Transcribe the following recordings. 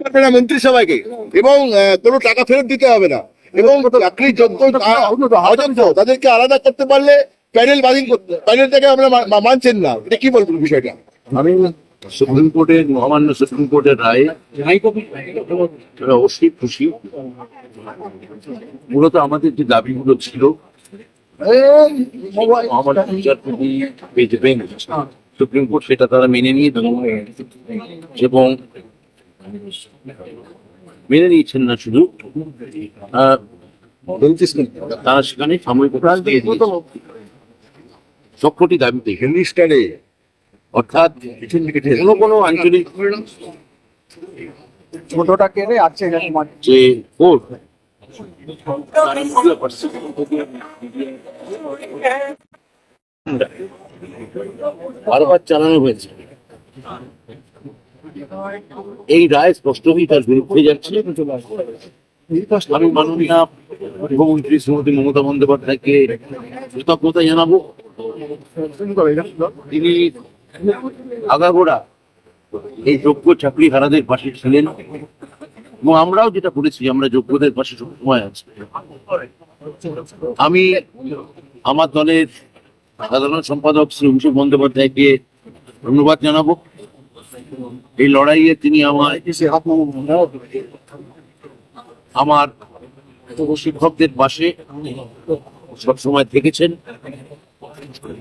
পারবে না মন্ত্রিসভাকে এবং কোনো টাকা ফেরত দিতে হবে না। এবং চাকরি যোগ্য অযোগ্য তাদেরকে আলাদা করতে পারলে প্যানেল করতে প্যানেলটাকে আমরা মানছেন না। এটা কি বলবেন বিষয়টা? আমি সুপ্রিম কোর্টের মহামান্য সুপ্রিম কোর্টের রায়ে অবশ্যই খুশি। মূলত আমাদের যে দাবিগুলো ছিল বিচারপতি সুপ্রিম কোর্ট সেটা তারা মেনে নিয়ে এবং মেনে নিয়েছেন না শুধু। তারা সেখানে সাময়িক। সবকটি দাবিতে। অর্থাৎ কোনো কোনো আঞ্চলিক ছোটটা কেটে আছে যে কোর্ট। বারবার চালানো হয়েছে। এই রায় স্পষ্টই তার বিরুদ্ধে যাচ্ছে। আমি মাননীয় মুখ্যমন্ত্রী শ্রীমতী মমতা বন্দ্যোপাধ্যায়কে কৃতজ্ঞতা জানাব। তিনি আগাগোড়া এই যোগ্য চাকরি হারাদের পাশে ছিলেন এবং আমরাও যেটা করেছি, আমরা যোগ্যদের পাশে সময় আছি। আমি আমার দলের সাধারণ সম্পাদক শ্রী অভিষেক বন্দ্যোপাধ্যায়কে ধন্যবাদ জানাব। এই লড়াইয়ে তিনি আমার আমার শিক্ষকদের পাশে সবসময় থেকেছেন।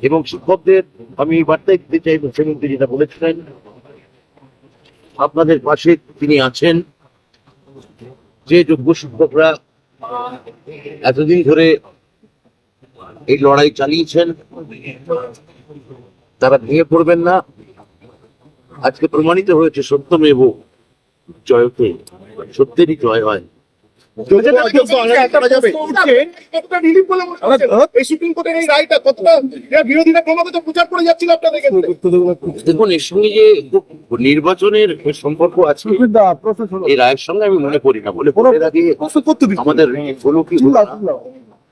এবং শিক্ষকদের আমি এই বার্তাই দিতে চাই মুখ্যমন্ত্রী যেটা বলেছিলেন, আপনাদের পাশে তিনি আছেন। যে যোগ্য শিক্ষকরা এতদিন ধরে এই লড়াই চালিয়েছেন, তারা ভেঙে পড়বেন না। আজকে প্রমাণিত হয়েছে সত্যমেব জয়তে সত্যেরই জয় হয়। সুপ্রিম আপনাদের ক্ষেত্রে? দেখুন এর সঙ্গে যে নির্বাচনের সম্পর্ক আছে এই রায়ের সঙ্গে আমি মনে করি না বলে। আমাদের হলো কি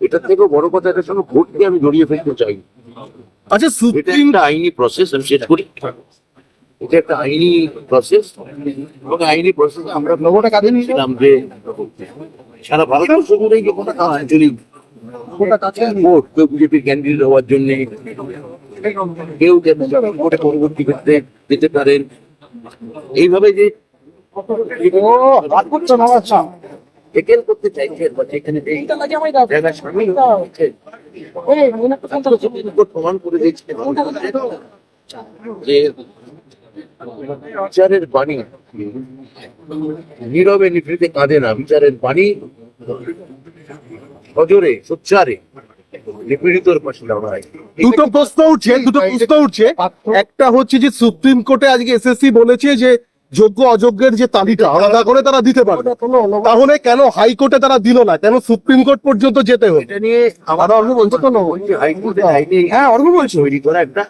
এটার থেকেও বড় কথা এটার সঙ্গে ভোটকে আমি জড়িয়ে ফেলতে চাই। আচ্ছা এটা একটা আইনি প্রসেস আমি শেষ করি। এটা একটা আইনি প্রসেস এবং আইনি প্রসেস আমরা লোগোটা কাঁধে নিয়ে ছিলাম যে সারা ভারতবর্ষ জুড়েই যে কোনো আঞ্চলিক ভোট কেউ বিজেপির ক্যান্ডিডেট হওয়ার জন্য কেউ ভোটে পরবর্তী ক্ষেত্রে যেতে পারেন এইভাবে যে আচ্ছা টেকেল করতে চাইছেন বা সামিল প্রমাণ করে যে বিচারের বাণী। নীরবে নিভৃতে কাঁদে না বিচারের বাণী সজোরে সোচ্চারে নিপীড়িতর পাশে লড়াই দুটো প্রশ্ন উঠছে দুটো প্রশ্ন উঠছে। একটা হচ্ছে যে সুপ্রিম কোর্টে আজকে এসএসসি বলেছে যে যোগ্য অযোগ্যের যে তালিকা আলাদা করে তারা দিতে পারবে। তাহলে কেন হাইকোর্টে তারা দিল না? কেন সুপ্রিম কোর্ট পর্যন্ত যেতে এটা নিয়ে আমার অর্ঘ বলছে। তো হ্যাঁ অর্ঘ বলছো। তৈরি করা একটা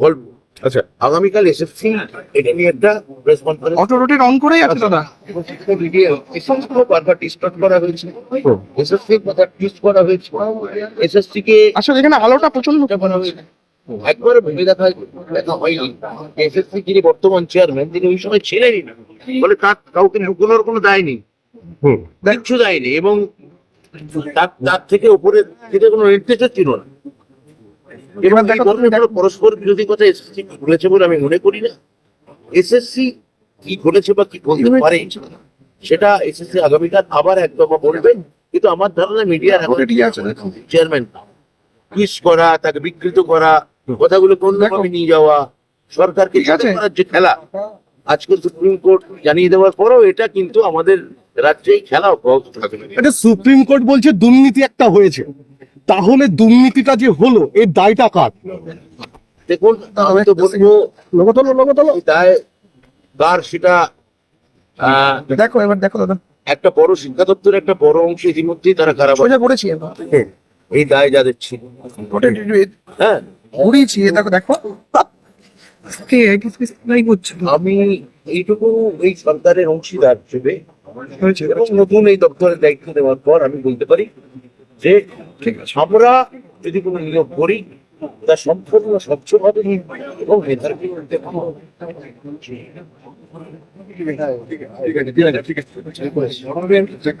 গল্প। আচ্ছা। আগামীকাল এসএসসি এটা নিয়ে একটা প্রেস কনফারেন্স অটো রোটে অন করেই আছে দাদা। বারবার ডিস্টার্ব করা হয়েছে। এসএসসি কথা টুইস্ট করা হয়েছে। এসএসসি কে আসলে এখানে আলোটা প্রচণ্ড করা হয়েছে। একবারে ভেবে দেখা দেখা হয়নি। এসএসসি যিনি বর্তমান চেয়ারম্যান তিনি ওই সময় ছিলেনই না। বলে তার কাউকে লুকোনোর কোনো দায় নেই। কিচ্ছু দায় নেই এবং তার তার থেকে উপরে থেকে কোনো নির্দেশও ছিল না এবং এই ধরনের কোনো পরস্পর বিরোধী কথা এসএসসি বলেছে বলে আমি মনে করি না। এসএসসি কি ঘটেছে বা কি বলতে পারে সেটা এসএসসি আগামীকাল আবার বলবে কিন্তু আমার ধারণা মিডিয়ার এখন চেয়ারম্যান করা তাকে বিকৃত করা কথাগুলো নিয়ে যাওয়া সরকারকে করার যে খেলা আজকে সুপ্রিম কোর্ট জানিয়ে দেওয়ার পরেও এটা কিন্তু আমাদের রাজ্যেই খেলা অব্যাহত থাকবে। এটা সুপ্রিম কোর্ট বলছে দুর্নীতি একটা হয়েছে। তাহলে দুর্নীতিটা যে হলো এর দায়টা কার? দেখুন আমি তো বলব লোগো তোলো লোগো দায় কার সেটা আহ, দেখো এবার দেখো দাদা। একটা বড় শিক্ষা দপ্তরের একটা বড় অংশ ইতিমধ্যেই তারা খারাপ সোজা করেছি এবার। এই দায় যাদের ছিল। হ্যাঁ। ঘুরিয়েছি দেখো দেখো। কে নাই করছে আমি এইটুকু এই সরকারের অংশীদার হিসেবে হয়েছে নতুন এই দপ্তরের দায়িত্ব দেওয়ার পর আমি বলতে পারি যে ঠিক আছে। আমরা যদি কোনো নিয়োগ করি তা সম্পূর্ণ স্বচ্ছভাবে এবং মেধাবী করতে ঠিক আছে। ঠিক আছে।